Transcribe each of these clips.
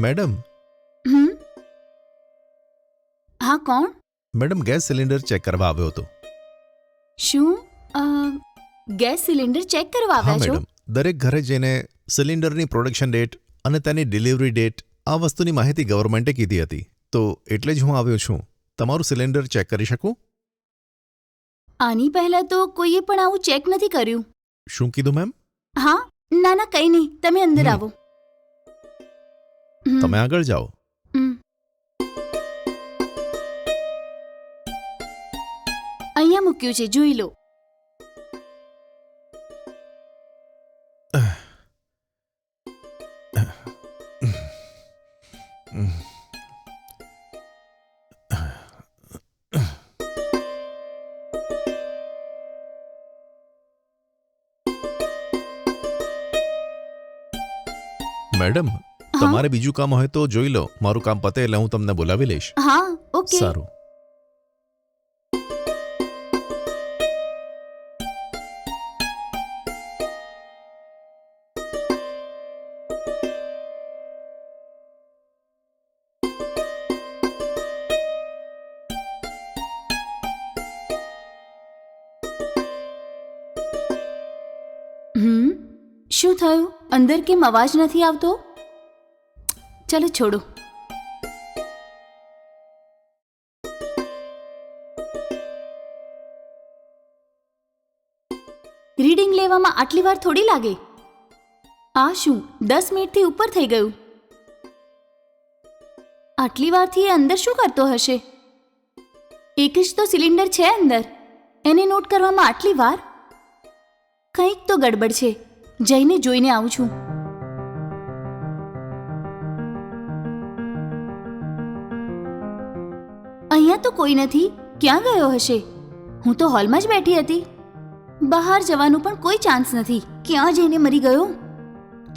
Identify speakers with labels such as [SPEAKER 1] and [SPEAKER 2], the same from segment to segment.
[SPEAKER 1] Madam.
[SPEAKER 2] હમ? હા કોણ?
[SPEAKER 1] Madam gas cylinder check કરવા આવ્યો હતો.
[SPEAKER 2] શું? અ, ગેસ સિલિન્ડર ચેક કરવા
[SPEAKER 1] હા
[SPEAKER 2] આવ્યા છો?
[SPEAKER 1] મેડમ. દરેક ઘરે જઈને સિલિન્ડરની પ્રોડક્શન ડેટ અને તેની ડિલિવરી ડેટ આ વસ્તુની માહિતી ગવર્મેન્ટે કીધી હતી. તો એટલે જ હું આવ્યો છું. તમારું સિલિન્ડર ચેક કરી શકું?
[SPEAKER 2] આની પહેલા તો કોઈએ પણ આવું ચેક નથી કર્યું.
[SPEAKER 1] શું કીધું મેમ?
[SPEAKER 2] હા ના ના કંઈ નહીં. તમે અંદર
[SPEAKER 1] હમ.
[SPEAKER 2] આવો.
[SPEAKER 1] તમે આગળ જાઓ
[SPEAKER 2] અહીંયા મૂક્યું છે જોઈ લો.
[SPEAKER 1] મેડમ તમારે બીજું કામ હોય તો જોઈ લો. મારું કામ પતે એટલે હું તમને બોલાવી લઈશ.
[SPEAKER 2] હા ઓકે.
[SPEAKER 1] સારું.
[SPEAKER 2] હમ? શું થયું? અંદર કેમ અવાજ નથી આવતો? ચલો છોડો. રીડિંગ લેવામાં આટલી વાર થોડી લાગે? આ શું, દસ મિનિટથી ઉપર થઈ ગયું? આટલી વારથી એ અંદર શું કરતો હશે? એક જ તો સિલિન્ડર છે અંદર. એને નોટ કરવામાં આટલી વાર? કંઈક તો ગડબડ છે. જઈને જોઈને આવું છું. અહીંયા તો કોઈ નથી. ક્યાં ગયો હશે? હું તો હોલમાં જ બેઠી હતી. બહાર જવાનું પણ કોઈ ચાન્સ નથી. ક્યાં જઈને મરી ગયો?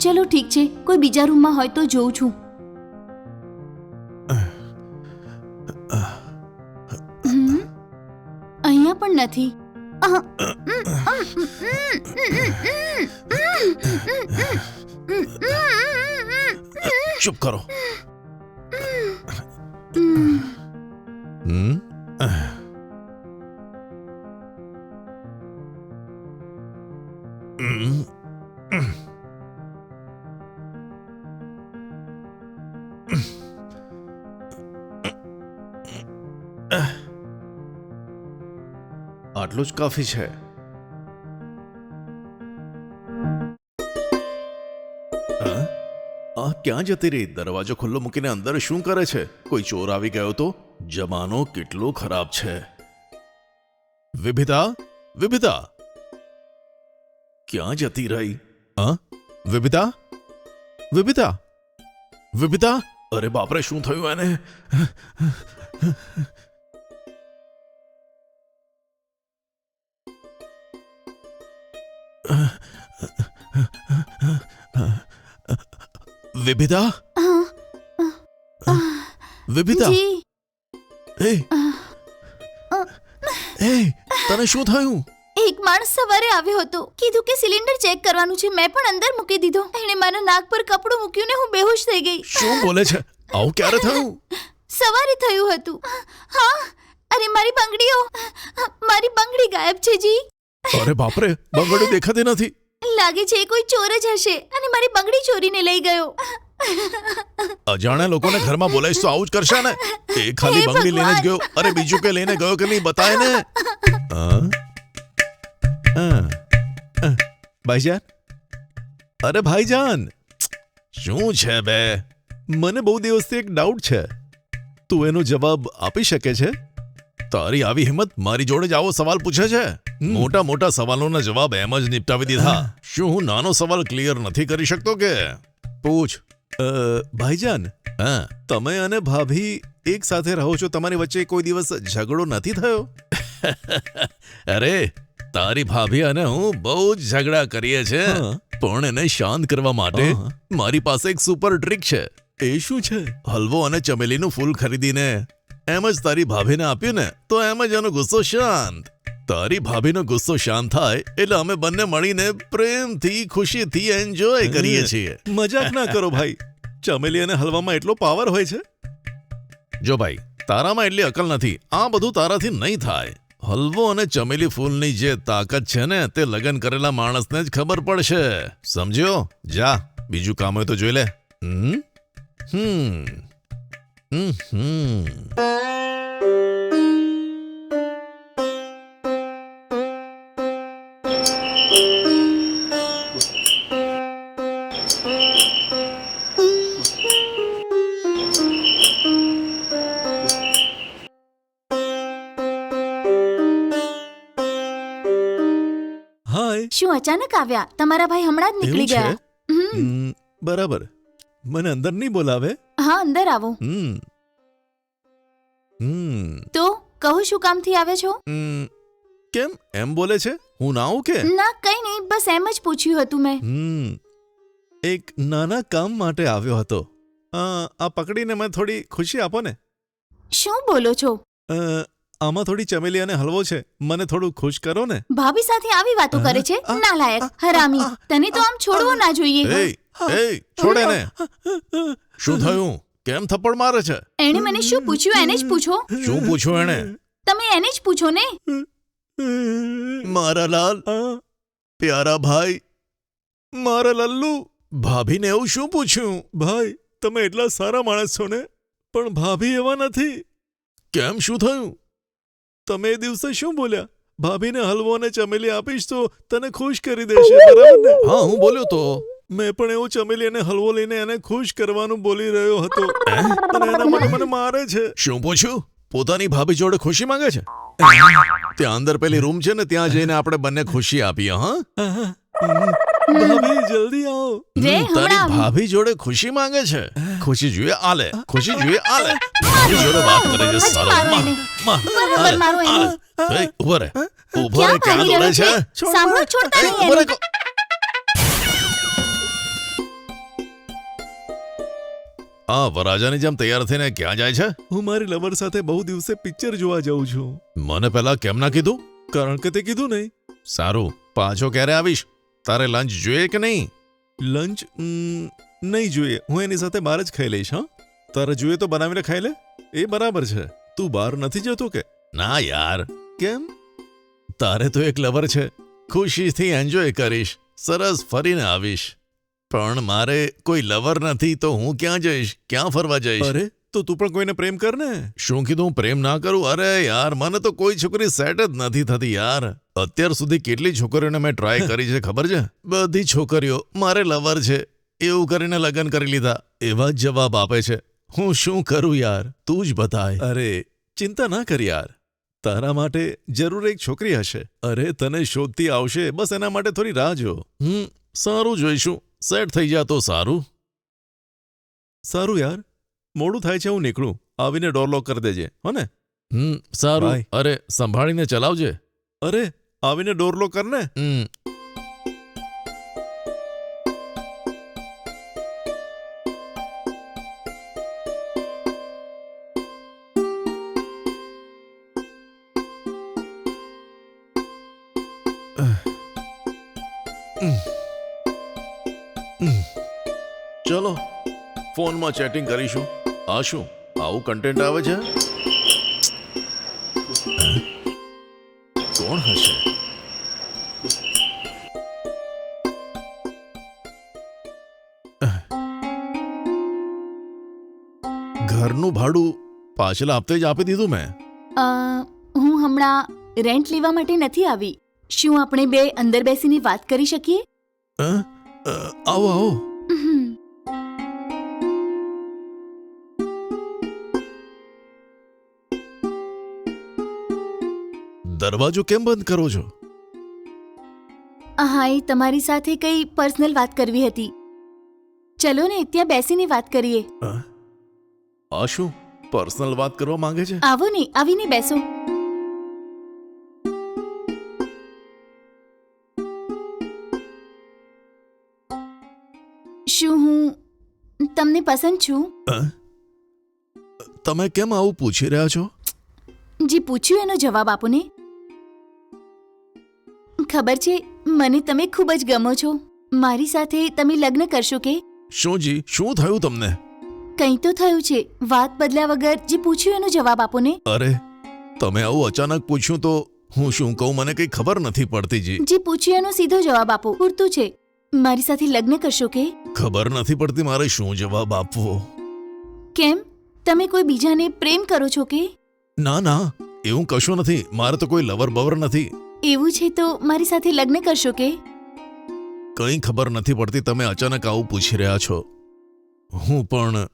[SPEAKER 2] ચલો ઠીક છે કોઈ બીજા રૂમમાં હોય તો જોઉં છું. અહીંયા પણ નથી.
[SPEAKER 1] ચૂપ કરો. આટલું જ કાફી છે. આ ક્યાં જતી રહી? દરવાજો ખુલ્લો મૂકીને અંદર શું કરે છે? કોઈ ચોર આવી ગયો તો? જમાનો કેટલો ખરાબ છે. વિભિતા? વિભિતા? ક્યાં જતી રહી? હા? વિભિતા? વિભિતા? વિભિતા? અરે બાપરે, શું થયું એને? વિભિતા વિભિતા એ એ તને શું થયું
[SPEAKER 2] એક માણસ સવારે આવ્યો હતો કીધું કે સિલિન્ડર ચેક કરવાનું છે મેં પણ અંદર મૂકી દીધો એણે મારા નાક પર કપડું મૂક્યું ને હું બેહોશ થઈ ગઈ
[SPEAKER 1] શું બોલે છે આવું ક્યારે થયું
[SPEAKER 2] સવારે થયું હતું હા અરે મારી બંગડીઓ મારી બંગડી ગાયબ છે જી
[SPEAKER 1] અરે બાપરે બંગડી દેખાતી નથી
[SPEAKER 2] લાગે છે કોઈ ચોર જ હશે. અને મારી બંગડી ચોરીને લઈ ગયો.
[SPEAKER 1] અજાણ્યા લોકોને ઘરમાં બોલાવીશ તો આવું જ કરશે ને? એ ખાલી બંગડી લઈને જ ગયો. અરે બીજું કે લઈને ગયો કે નહીં બતાય ને. હા? હા. હા. ભાઈજાન? અરે ભાઈજાન! શું છે બે? મને બહુ દિવસથી એક ડાઉટ છે. તું એનો જવાબ આપી શકે છે? તારી આવી હિંમત મારી જોડે જ આવો સવાલ પૂછે છે. મોટા મોટા સવાલોના જવાબ એમ જ નિપટાવી દીધા. શું હું નાનો સવાલ ક્લિયર નથી કરી શકતો કે? પૂછ. અ, ભાઈજાન હા. તમે અને ભાભી એક સાથે રહો છો તમારી વચ્ચે કોઈ દિવસ ઝઘડો નથી થયો? અરે તારી ભાભી અને હું બહુ જ ઝઘડા કરીએ છે પણ એને શાંત કરવા માટે મારી પાસે એક સુપર ટ્રીક છે. એ શું છે? હલવો અને ચમેલીનું ફૂલ ખરીદીને. એમ જ તારી ભાભીને આપ્યું ને તો એમ જ એનો ગુસ્સો શાંત. તારી ભાભીનો ગુસ્સો શાંત થાય એટલે અમે બંને મળીને પ્રેમથી ખુશીથી એન્જોય કરીએ છીએ. મજાક ના કરો ભાઈ. ચમેલી અને હલવામાં એટલો પાવર હોય છે? જો ભાઈ તારામાં એટલી અકલ નથી. આ બધું તારાથી નહીં થાય. હલવો અને ચમેલી ફૂલની જે તાકાત છે ને તે લગ્ન કરેલા માણસને જ ખબર પડશે. સમજ્યો? જા બીજું કામ હોય તો જોઈ લે. હમ? હમ હમ.
[SPEAKER 2] અચાનક આવ્યા. તમારા ભાઈ હમણાં જ નીકળી ગયા. હમ,
[SPEAKER 1] હમ, બરાબર. મને અંદર નહીં બોલાવે?
[SPEAKER 2] હા અંદર આવો.
[SPEAKER 1] હમ. હમ.
[SPEAKER 2] તો કહો શું કામથી આવ્યા છો?
[SPEAKER 1] હમ, કેમ? એમ બોલે છે? હું ના આવું કે
[SPEAKER 2] ના કઈ નહીં બસ એમ જ પૂછ્યું હતું મેં.
[SPEAKER 1] હમ. એક નાના કામ માટે આવ્યો હતો. અ, આ પકડીને મને થોડી ખુશી આપો ને.
[SPEAKER 2] શું બોલો છો?
[SPEAKER 1] અ, આમાં થોડી ચમેલી અને હલવો છે. મને થોડું ખુશ કરો ને.
[SPEAKER 2] ભાભી સાથે આવી વાતો કરે છે? નાલાયક હરામી તને તો આમ છોડવો ના જોઈએ
[SPEAKER 1] એ છોડે ને. શું થયું? કેમ થપ્પડ મારે છે?
[SPEAKER 2] એણે મને શું પૂછ્યું? એને જ પૂછો.
[SPEAKER 1] શું પૂછ્યું એણે?
[SPEAKER 2] તમે એને જ પૂછો ને.
[SPEAKER 1] મારા લાલ પ્યારા ભાઈ મારા લલ્લુ ભાભીને એવું શું પૂછ્યું? ભાઈ તમે એટલા સારા માણસ છો ને પણ ભાભી એવા નથી. કેમ શું થયું? તમે એ દિવસે શું બોલ્યા? ભાભીને હલવો અને ચમેલી આપીશ તો તને ખુશ કરી દેશે બરાબર ને? હા હું બોલ્યો તો. મેં પણ એવું ચમેલી અને હલવો લઈને એને ખુશ કરવાનું બોલી રહ્યો હતો. અને એના માટે મને મારે છે. શું પૂછ્યું? પોતાની ભાભી જોડે ખુશી માંગે છે? ત્યાં અંદર પેલી રૂમ છે ને ત્યાં જઈને આપણે બંને ખુશી આપીએ હા. ભાભી જલ્દી આવો.
[SPEAKER 2] રે,
[SPEAKER 1] તારી
[SPEAKER 2] હમણાં.
[SPEAKER 1] ભાભી જોડે ખુશી માંગે છે. ખુશી જોઈએ આલે ખુશી જોઈએ આલે. ભાભી જોડે વાત કરે છે સારો. માં, માં,
[SPEAKER 2] બરાબર મારો એને.
[SPEAKER 1] એ, ઊભો રે. ઊભો રે
[SPEAKER 2] ક્યાં
[SPEAKER 1] દોડે છે?
[SPEAKER 2] છે? સાંભળો છોડતા નહીં
[SPEAKER 1] ઊભો રે આ વરાજાની જેમ તૈયાર થઈને ક્યાં જાય છે? હું મારી લવર સાથે બહુ દિવસે પિક્ચર જોવા જાઉં છું. મને પહેલા કેમ ના કીધું? કારણ કે તે કીધું નહીં. સારું પાછો ક્યારે આવીશ? તારે લંચ જોઈએ કે નહીં? લંચ નહીં જોઈએ. હું એની સાથે બહાર જ ખાઈ લઈશ હા? તારે જોઈએ તો બનાવીને ખાઈ લે. એ બરાબર છે. તું બહાર નથી જતો કે? ના યાર. કેમ? તારે તો એક લવર છે. ખુશીથી એન્જોય કરીશ. સરસ ફરીને આવીશ. પણ મારે કોઈ લવર નથી તો હું ક્યાં જઈશ? ક્યાં ફરવા જઈશ? અરે તો તું પણ કોઈને પ્રેમ કર ને શું કીધું? પ્રેમ ના કરું? અરે યાર મને તો કોઈ છોકરી સેટ જ નથી થતી યાર. અત્યાર સુધી કેટલી છોકરીઓને મેં ટ્રાય કરી છે ખબર છે? બધી છોકરીઓ મારે લવર છે. એવું કરીને લગ્ન કરી લીધા. એવા જ જવાબ આપે છે. હું શું કરું યાર? તું જ બતાય. અરે ચિંતા ના કર યાર. તારા માટે જરૂર એક છોકરી હશે. અરે તને શોધતી આવશે. બસ એના માટે થોડી રાહ જો. હમ સારું જોઈશું. સેટ થઈ જા તો સારું. સારું યાર. મોડું થાય છે હું નીકળું. આવીને ડોર લોક કરી દેજે હો ને? હમ સારું.
[SPEAKER 3] Bye.
[SPEAKER 1] અરે સંભાળીને ચલાવજે.
[SPEAKER 3] અરે આવીને ડોર લોક કર ને
[SPEAKER 1] હમ ચલો ફોનમાં ચેટિંગ કરીશું. આ શું? આવું કન્ટેન્ટ આવે છે? કોણ હશે? ઘરનું ભાડું પાછલા હપ્તે જ આપી દીધું મેં.
[SPEAKER 2] અ, હું હમણાં રેન્ટ લેવા માટે નથી આવી. શું આપણે બે અંદર બેસીને વાત કરી શકીએ?
[SPEAKER 1] અ? અ, આવો આવો.
[SPEAKER 2] હમ.
[SPEAKER 1] દરવાજો કેમ બંધ કરો છો?
[SPEAKER 2] હા એ તમારી સાથે કઈ પર્સનલ વાત કરવી હતી. ચલો ને ત્યાં બેસીને વાત કરીએ.
[SPEAKER 1] અ? આ શું પર્સનલ વાત કરવા માંગે છે?
[SPEAKER 2] આવો ને આવીને બેસો. શું હું તમને પસંદ છું?
[SPEAKER 1] તમે કેમ આવું પૂછી રહ્યા છો?
[SPEAKER 2] જે પૂછ્યું એનો જવાબ આપો ને. ખબર છે મને તમે ખૂબ જ ગમો છો. મારી સાથે તમે લગ્ન કરશો કે?
[SPEAKER 1] શું જી શું થયું તમને?
[SPEAKER 2] કંઈ તો થયું છે વાત બદલ્યા વગર જે પૂછ્યું એનો જવાબ આપો ને.
[SPEAKER 1] અરે તમે આવું અચાનક પૂછ્યું તો હું શું કહું મને કંઈ ખબર નથી પડતી જી.
[SPEAKER 2] જે પૂછ્યું એનો સીધો જવાબ આપો પૂરતું છે. મારી સાથે લગ્ન કરશો કે?
[SPEAKER 1] ખબર નથી પડતી મારે શું જવાબ આપવો.
[SPEAKER 2] કેમ? તમે કોઈ બીજાને પ્રેમ કરો છો કે?
[SPEAKER 1] ના ના એવું કશું નથી મારે તો કોઈ લવર બવર નથી.
[SPEAKER 2] એવું છે તો મારી સાથે લગ્ન કરશો કે?
[SPEAKER 1] કંઈ ખબર નથી પડતી તમે અચાનક આવું પૂછી રહ્યા છો. હું પણ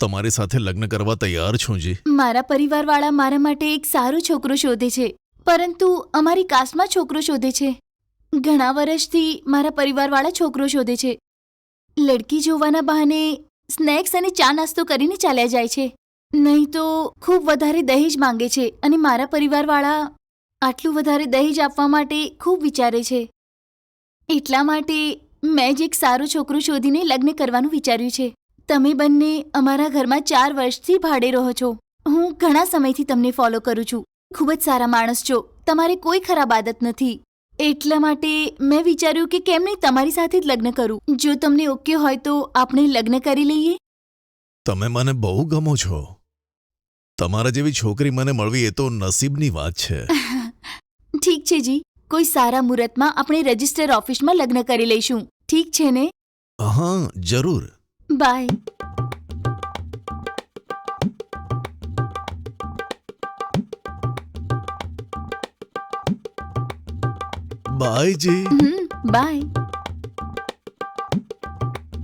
[SPEAKER 1] તમારી સાથે લગ્ન કરવા તૈયાર છું જી.
[SPEAKER 2] મારા પરિવારવાળા મારા માટે એક સારો છોકરો શોધે છે પરંતુ અમારી કાસ્ટમાં છોકરો શોધે છે. ઘણા વર્ષથી મારા પરિવારવાળા છોકરો શોધે છે. લડકી જોવાના બહાને સ્નેક્સ અને ચા નાસ્તો કરીને ચાલ્યા જાય છે. નહીં તો ખૂબ વધારે દહેજ માંગે છે અને મારા પરિવારવાળા આટલું વધારે દહેજ આપવા માટે ખૂબ વિચારે છે. એટલા માટે મેં જ એક સારો છોકરો શોધીને લગ્ન કરવાનું વિચાર્યું છે. તમે બંને અમારા ઘરમાં ચાર વર્ષથી ભાડે રહો છો. હું ઘણા સમયથી તમને ફોલો કરું છું. ખૂબ જ સારા માણસ છો. તમારે કોઈ ખરાબ આદત નથી. એટલા માટે મેં વિચાર્યું કે કેમ નહીં તમારી સાથે જ લગ્ન કરું. જો તમને ઓકે હોય તો આપણે લગ્ન કરી લઈએ.
[SPEAKER 1] તમે મને બહુ ગમો છો. તમારા જેવી છોકરી મને મળવી એ તો નસીબની વાત છે.
[SPEAKER 2] ઠીક છે જી. કોઈ સારા મુહૂર્તમાં આપણે રજિસ્ટર ઓફિસમાં લગ્ન કરી લઈશું. ઠીક છે ને?
[SPEAKER 1] હા જરૂર.
[SPEAKER 2] બાય.
[SPEAKER 1] બાય જી.
[SPEAKER 2] હમ બાય.